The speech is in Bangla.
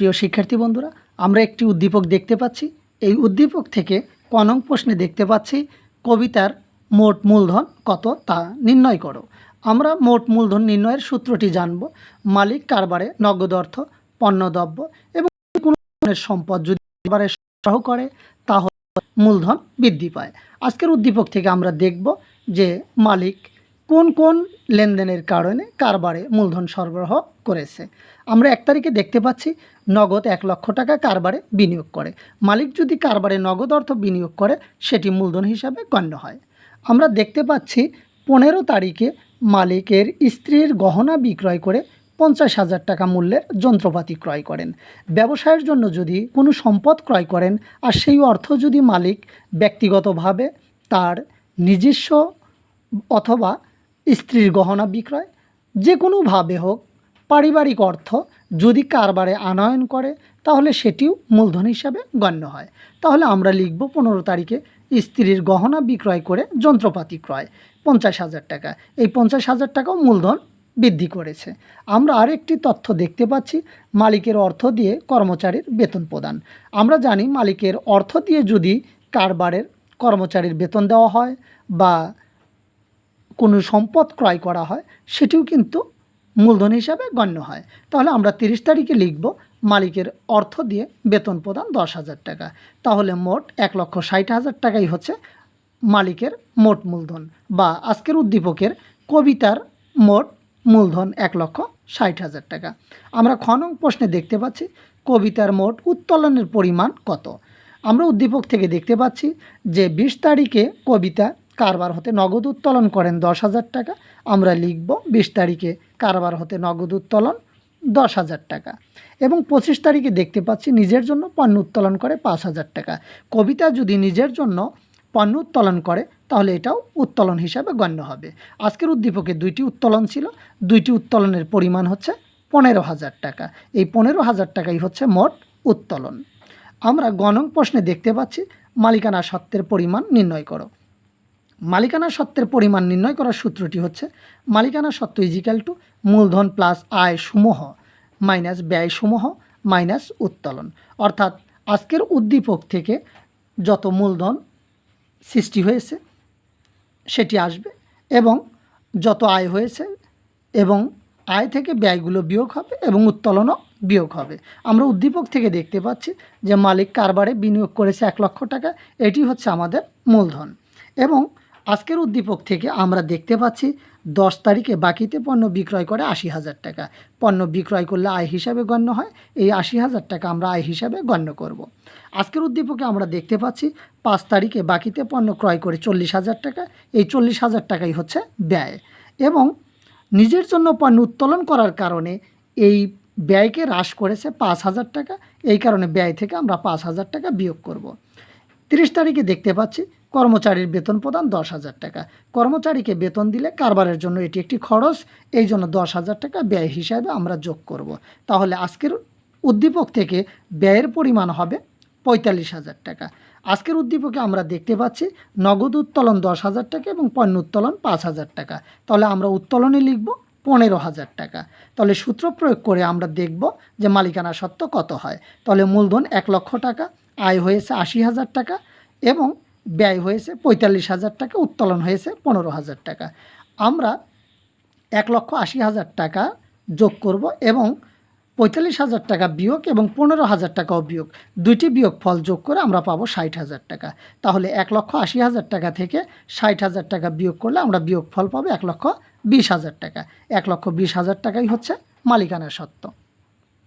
প্রিয় শিক্ষার্থী বন্ধুরা, আমরা একটি উদ্দীপক দেখতে পাচ্ছি। এই উদ্দীপক থেকে কনং প্রশ্নে দেখতে পাচ্ছি, কবিতার মোট মূলধন কত তা নির্ণয় করো। আমরা মোট মূলধন নির্ণয়ের সূত্রটি জানব। মালিক কারবারে নগদ অর্থ পণ্যদ্রব্য এবং কোনো সম্পদ যদি সহ করে, তাহলে মূলধন বৃদ্ধি পায়। আজকের উদ্দীপক থেকে আমরা দেখব যে মালিক কোন কোন লেনদেনের কারণে কারবারে মূলধন সরবরাহ করেছে? আমরা এক তারিখে দেখতে পাচ্ছি, নগদ এক লক্ষ টাকা কারবারে বিনিয়োগ করে। মালিক যদি কারবারে নগদ অর্থ বিনিয়োগ করে, সেটি মূলধন হিসাবে গণ্য হয়। আমরা দেখতে পাচ্ছি, পনেরো তারিখে মালিকের স্ত্রীর গহনা বিক্রয় করে পঞ্চাশ হাজার টাকা মূল্যের যন্ত্রপাতি ক্রয় করেন। ব্যবসায়ের জন্য যদি কোনো সম্পদ ক্রয় করেন, আর সেই অর্থ যদি মালিক ব্যক্তিগতভাবে তার নিজস্ব অথবা স্ত্রীর গহনা বিক্রয়, যে কোনোভাবে হোক, পারিবারিক অর্থ যদি কারবারে আনয়ন করে, তাহলে সেটিও মূলধন হিসাবে গণ্য হয়। তাহলে আমরা লিখব পনেরো তারিখে স্ত্রীর গহনা বিক্রয় করে যন্ত্রপাতি ক্রয়, পঞ্চাশ হাজার টাকা। এই পঞ্চাশ হাজার টাকাও মূলধন বৃদ্ধি করেছে। আমরা আরেকটি তথ্য দেখতে পাচ্ছি, মালিকের অর্থ দিয়ে কর্মচারীর বেতন প্রদান। আমরা জানি মালিকের অর্থ দিয়ে যদি কারবারের কর্মচারীর বেতন দেওয়া হয় বা কোনো সম্পদ ক্রয় করা হয়, সেটিও কিন্তু মূলধন হিসাবে গণ্য হয়। তাহলে আমরা তিরিশ তারিখে লিখব, মালিকের অর্থ দিয়ে বেতন প্রদান দশ হাজার টাকা। তাহলে মোট এক লক্ষ ষাট হাজার টাকাই হচ্ছে মালিকের মোট মূলধন বা আজকের উদ্দীপকের কবিতার মোট মূলধন এক লক্ষ ষাট হাজার টাকা। আমরা খনং প্রশ্নে দেখতে পাচ্ছি, কবিতার মোট উত্তোলনের পরিমাণ কত? আমরা উদ্দীপক থেকে দেখতে পাচ্ছি যে বিশ তারিখে কবিতা কারবার হতে নগদ উত্তোলন করেন দশ হাজার টাকা। আমরা লিখব বিশ তারিখে কারবার হতে নগদ উত্তোলন দশ হাজার টাকা এবং পঁচিশ তারিখে দেখতে পাচ্ছি নিজের জন্য পণ্য উত্তোলন করে পাঁচ হাজার টাকা। কবিতা যদি নিজের জন্য পণ্য উত্তোলন করে, তাহলে এটাও উত্তোলন হিসাবে গণ্য হবে। আজকের উদ্দীপকে দুইটি উত্তোলন ছিল। দুইটি উত্তোলনের পরিমাণ হচ্ছে পনেরো হাজার টাকা। এই পনেরো হাজার টাকাই হচ্ছে মোট উত্তোলন। আমরা গণং প্রশ্নে দেখতে পাচ্ছি, মালিকানা সত্ত্বের পরিমাণ নির্ণয় করো। মালিকানা সত্ত্বের পরিমাণ নির্ণয় করার সূত্রটি হচ্ছে, মালিকানা সত্ত্ব ইজিক্যাল টু মূলধন প্লাস আয় সমূহ মাইনাস ব্যয় সমূহ মাইনাস উত্তোলন। অর্থাৎ আজকের উদ্দীপক থেকে যত মূলধন সৃষ্টি হয়েছে, সেটি আসবে এবং যত আয় হয়েছে এবং আয় থেকে ব্যয়গুলো বিয়োগ হবে এবং উত্তোলনও বিয়োগ হবে। আমরা উদ্দীপক থেকে দেখতে পাচ্ছি যে মালিক কারবারে বিনিয়োগ করেছে এক লক্ষ টাকা, এটি হচ্ছে আমাদের মূলধন। এবং আজকের উদ্দীপক থেকে আমরা দেখতে পাচ্ছি দশ তারিখে বাকিতে পণ্য বিক্রয় করে আশি হাজার টাকা পণ্য বিক্রয় করলে আয় হিসাবে গণ্য হয়, এই আশি হাজার টাকা আমরা আয় হিসাবে গণ্য করব। আজকের উদ্দীপকে আমরা দেখতে পাচ্ছি পাঁচ তারিখে বাকিতে পণ্য ক্রয় করে চল্লিশ হাজার টাকা, এই চল্লিশ হাজার টাকাই হচ্ছে ব্যয় এবং নিজের জন্য পণ্য উত্তোলন করার কারণে এই ব্যয়কে হ্রাস করেছে পাঁচ হাজার টাকা, এই কারণে ব্যয় থেকে আমরা পাঁচ হাজার টাকা বিয়োগ করব। তিরিশ তারিখে দেখতে পাচ্ছি কর্মচারীর বেতন প্রদান দশ হাজার টাকা। কর্মচারীকে বেতন দিলে কারবারের জন্য এটি একটি খরচ, এই জন্য দশ হাজার টাকা ব্যয় হিসাবে আমরা যোগ করব। তাহলে আজকের উদ্দীপক থেকে ব্যয়ের পরিমাণ হবে পঁয়তাল্লিশ হাজার টাকা। আজকের উদ্দীপকে আমরা দেখতে পাচ্ছি নগদ উত্তোলন দশ হাজার টাকা এবং পণ্য উত্তোলন পাঁচ হাজার টাকা। তাহলে আমরা উত্তোলনে লিখব পনেরো হাজার টাকা। তাহলে সূত্র প্রয়োগ করে আমরা দেখব যে মালিকানা সত্ত্ব কত হয়। তাহলে মূলধন এক লক্ষ টাকা, আয় হয়েছে আশি হাজার টাকা এবং ব্যয় হয়েছে পঁয়তাল্লিশ হাজার টাকা, উত্তোলন হয়েছে পনেরো হাজার টাকা। আমরা এক লক্ষ আশি হাজার টাকা যোগ করব এবং পঁয়তাল্লিশ হাজার টাকা বিয়োগ এবং পনেরো হাজার টাকাও বিয়োগ। দুইটি বিয়োগ ফল যোগ করে আমরা পাবো ষাট হাজার টাকা। তাহলে এক লক্ষ আশি হাজার টাকা থেকে ষাট হাজার টাকা বিয়োগ করলে আমরা বিয়োগ ফল পাবো এক লক্ষ বিশ হাজার টাকা। এক লক্ষ বিশ হাজার টাকাই হচ্ছে মালিকানা সত্ত্ব।